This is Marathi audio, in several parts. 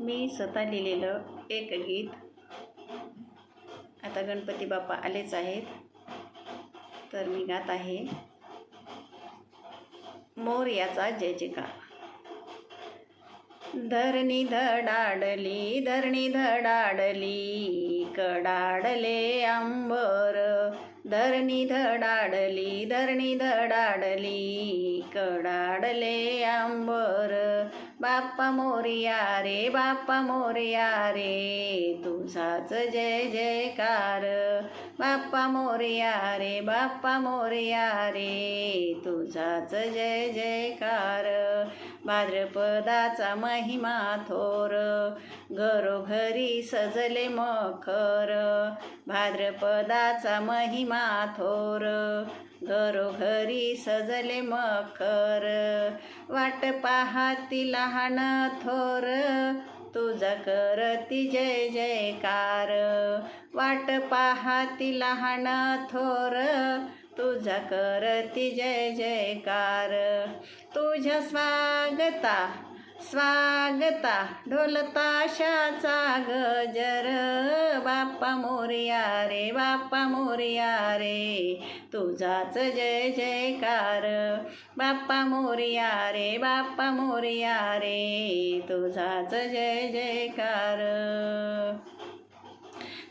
मी स्वतः लिहिलेलं एक गीत. आता गणपती बाप्पा आलेच आहेत. तर मी गात आहे. मोर्याचा जय जयकार धरणी धडाडली धरणी धडाडली कडाडले अंबर. धरणी धडाडली धरणी धडाडली कडाडले आंबर बाप्पा मोरया रे बाप्पा मोरया रे तुझाच जय जयकार बाप्पा मोरया रे बाप्पा मोरया रे तुझाच जय जयकार भाद्रपदाचा महिमा थोर घरोघरी सजले मखर. भाद्रपदाचा महिमा थोर घरोघरी सजले मखर. वाट पाहाती लहान थोर तुझा करती जय जयकार. वाट पाहाती लहान थोर तुझा करती जय जयकार. तुझ्या स्वागता स्वागता ढोलताशाचा गजर. बाप्पा मोरया रे बाप्पा मोरया रे. तुझाच जय जयकार. बाप्पा मोरया रे बाप्पा मोरया रे. तुझाच जय जयकार.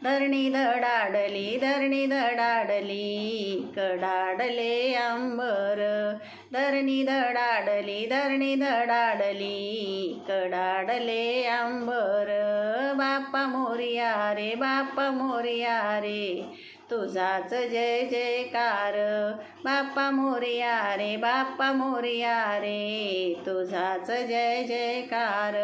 धरणी धडाडली धरणी धडाडली कडाडले अंबर धरणी धडाडली धरणी धडाडली कडाडले अंबर बाप्पा मोरिया रे बाप्पा मोरया रे तुझाच जय जयकार बाप्पा मोरिया रे बाप्पा मोरया रे तुझाच जय जयकार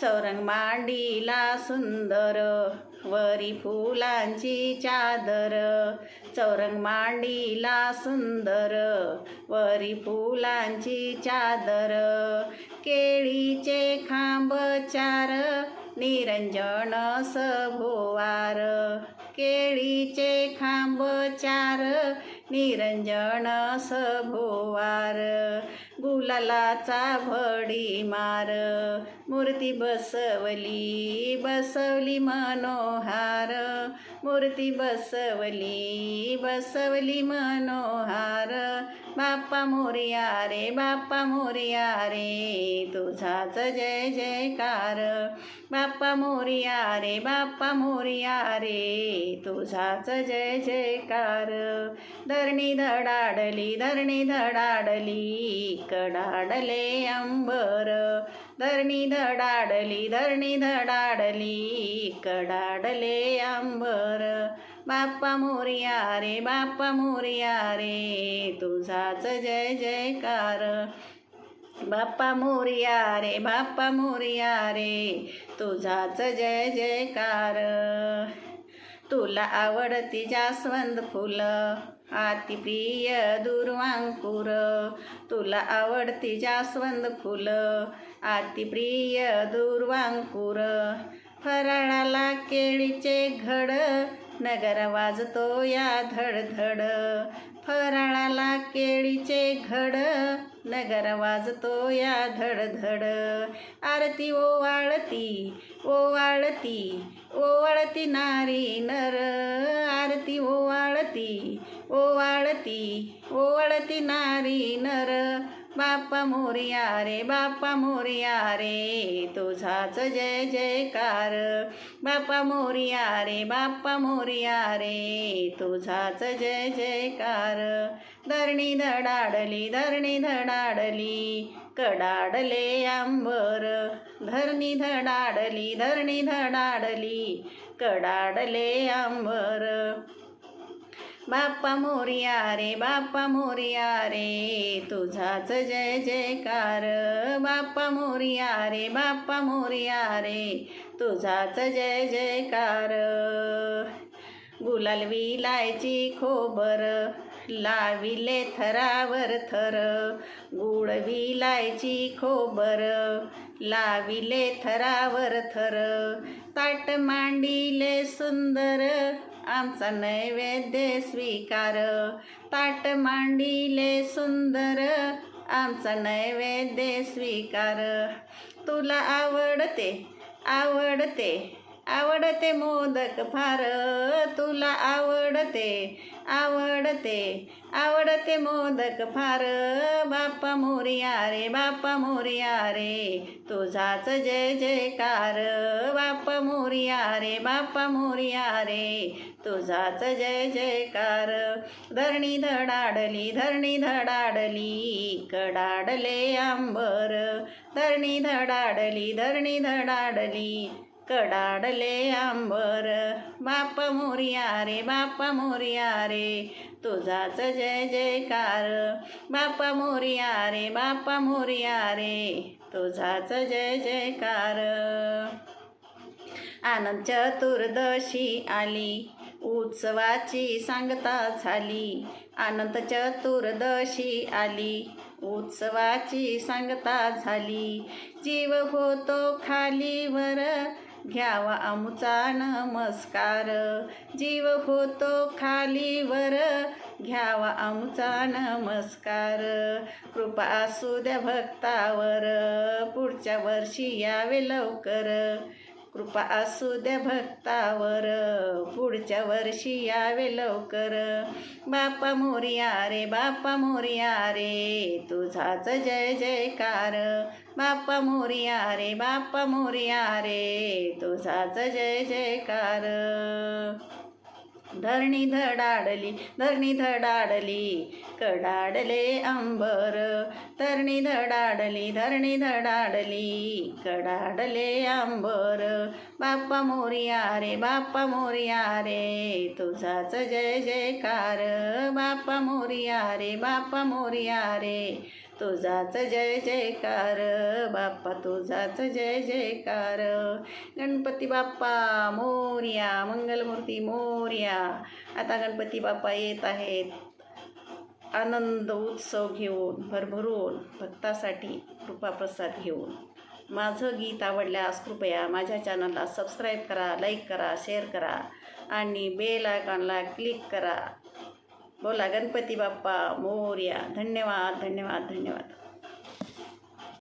चौरंग मांडीला सुंदर वरी फुलांची चादर. चौरंग मांडीला सुंदर वरी फुलांची चादर. केळीचे खांब चार निरंजन सभोवार. केळीचे खांब चार निरंजन सभोवार गुलालाचा भडी मार मूर्ती बसवली बसवली मनोहार मूर्ती बसवली बसवली मनोहार बाप्पा मोरिया रे बाप्पा मोरिया रे तुझाच जय जयकार. बाप्पा मोरिया रे बाप्पा मोरिया रे तुझाच जय जयकार. धरणी धडाडली धरणी धडाडली कडाडले अंबर. धरणी धडाडली धरणी धडाडली कडाडले अंबर. बाप्पा मोरिया रे बाप्पा मोरया रे तुझाच जय जयकार. बाप्पा मोरिया रे बाप्पा मोरिया रे तुझाच जय जयकार. तुला आवडती जास्वंद फुलं अतिप्रिय दुर्वांकुर. तुला आवडती जास्वंद फुलं अतिप्रिय दुर्वांकुर. फराळाला केळीचे घड नगर वाजतो या धडधड. फराळाला केळीचे घड. नगर वाजतो या धडधड. आरती ओवाळती ओवाळती ओवाळती नारी नर. आरती ओवाळती ओवाळती ओवाळती नारी नर. बाप्पा मोरिया रे बाप्पा मोरिया रे तुझाच जय जयकार. बाप्पा मोरिया रे बाप्पा मोरिया रे तुझाच जय जयकार. धरणी धडाडली धरणी धडाडली कडाडले आंबर. धरणी धडाडली धरणी धडाडली कडाडले आंबर. बाप्पा मोरिया रे बाप्पा मोरिया रे तुझाच जय जयकार. बाप्पा मोरिया रे बाप्पा मोरिया रे तुझाच जय जयकार. गुलाल विलायची खोबर लाविले थरावर थर. गुळ विलायची खोबर लाविले थरावर थर. ताट मांडिले सुंदर आमचा नैवेद्य स्वीकार. ताट मांडिले सुंदर आमचा नैवेद्य स्वीकार. तुला आवडते आवडते. आवडते मोदक फार तुला आवडते आवडते आवडते मोदक फार. बाप्पा मोरिया रे बाप्पा मोरिया रे तुझाच जय जयकार. बाप्पा मोरिया रे बाप्पा मोरिया रे तुझाच जय जयकार. धरणी धडाडली धरणी धडाडली कडाडले आंबर. धरणी धडाडली धरणी धडाडली कडाडले आंबर बाप मोरिया रे बाप्पा मोरिया रे तुझाच जय जयकार बाप्पा मोरिया रे बाप्पा मोरिया रे तुझाच जय जयकार आनंद चतुर्दशी आली उत्सवाची सांगता झाली अनंत चतुर्दशी आली उत्सवाची सांगता झाली जीव होतो खालीवर घ्यावा आमुचा नमस्कार. जीव होतो खालीवर घ्यावा आमुचा नमस्कार. कृपा असू द्या भक्तावर पुढच्या वर्षी यावे लवकर. कृपा असू द्या भक्तावर पुढच्या वर्षी यावे लवकर. बाप्पा मोरिया रे बाप्पा मोरिया रे तुझाच जय जयकार. बाप्पा मोरिया रे बाप्पा मोरिया रे तुझाच जय जयकार. धरणी धडाडली धरणी धडाडली कडाडले अंबर धरणी धडाडली धरणी धडाडली कडाडले अंबर बाप्पा मोरिया रे बाप्पा मोरिया रे तुझाच जय जयकार बाप्पा मोरिया रे बाप्पा मोरिया रे तुझाच जय जयकार बाप्पा तुझाच जय जयकार. गणपती बाप्पा मोर्या मंगलमूर्ती मोर्या. आता गणपती बाप्पा येत आहेत. आनंद उत्सव घेऊन भरभरून भक्तासाठी कृपाप्रसाद घेऊन. माझं गीत आवडल्यास कृपया माझ्या चॅनलला सबस्क्राईब करा लाईक करा शेअर करा आणि बेल आयकॉनला क्लिक करा. बोला गणपती बाप्पा मोर्या धन्यवाद धन्यवाद धन्यवाद.